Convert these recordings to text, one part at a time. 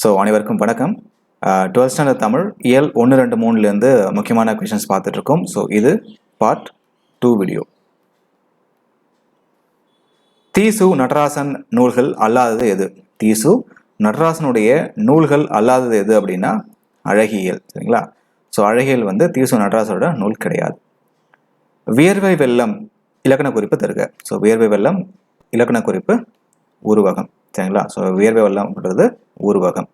So அனைவருக்கும் வணக்கம். Twelfth standard Tamil இயல் ஒன்று ரெண்டு மூணுலேருந்து முக்கியமான கொஷின்ஸ் பார்த்துட்ருக்கோம். ஸோ இது பார்ட் டூ வீடியோ தீசு நடராசன் நூல்கள் அல்லாதது எது? தீசு நடராசனுடைய நூல்கள் அல்லாதது எது அப்படின்னா அழகியல் சரிங்களா? ஸோ அழகியல் வந்து தீசு நடராசனோட நூல் கிடையாது. வியர்வை வெள்ளம் இலக்கண குறிப்பு தருக. ஸோ வியர்வை வெள்ளம் இலக்கண குறிப்பு உருவகம். சரிங்களா? ஸோ வியர்வை வெள்ளம்ன்றது உருவகம்.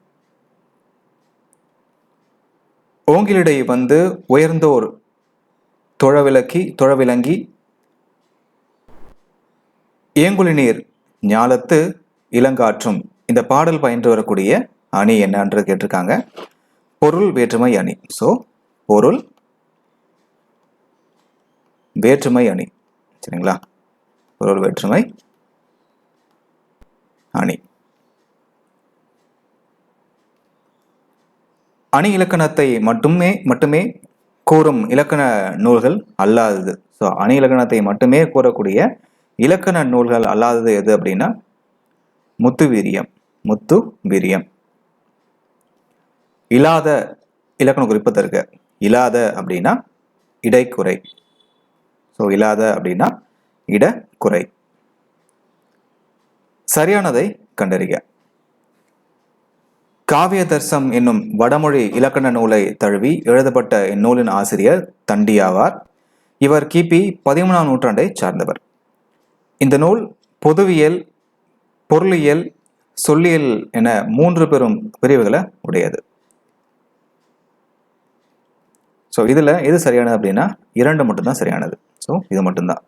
ஓங்கிலிடை வந்து உயர்ந்தோர் தொழவிலக்கி தொழவிலங்கி ஏங்குழிநீர் ஞாலத்து இளங்காற்றும். இந்த பாடல் பயின்று வரக்கூடிய அணி என்னன்றது கேட்டிருக்காங்க? பொருள் வேற்றுமை அணி. ஸோ பொருள் வேற்றுமை அணி. சரிங்களா? பொருள் வேற்றுமை அணி. அணி இலக்கணத்தை மட்டுமே மட்டுமே கூறும் இலக்கண நூல்கள் அல்லாதது. ஸோ அணி இலக்கணத்தை மட்டுமே கூறக்கூடிய இலக்கண நூல்கள் அல்லாதது எது அப்படின்னா முத்து வீரியம் முத்து வீரியம். இல்லாத இலக்கண குறிப்பதற்கு இல்லாத அப்படின்னா இடைக்குறை. ஸோ இல்லாத அப்படின்னா இடக்குறை. சரியானதை கண்டறிக. காவிய தர்சம் என்னும் வடமொழி இலக்கண நூலை தழுவி எழுதப்பட்ட இந்நூலின் ஆசிரியர் தண்டியாவார் இவர் கிபி பதிமூணாம் நூற்றாண்டை சார்ந்தவர். இந்த நூல் பொதுவியல் பொருளியல் சொல்லியல் என மூன்று பெரும் பிரிவுகளை உடையது. ஸோ இதில் எது சரியானது அப்படின்னா இரண்டு மட்டும்தான் சரியானது. ஸோ இது மட்டும்தான்.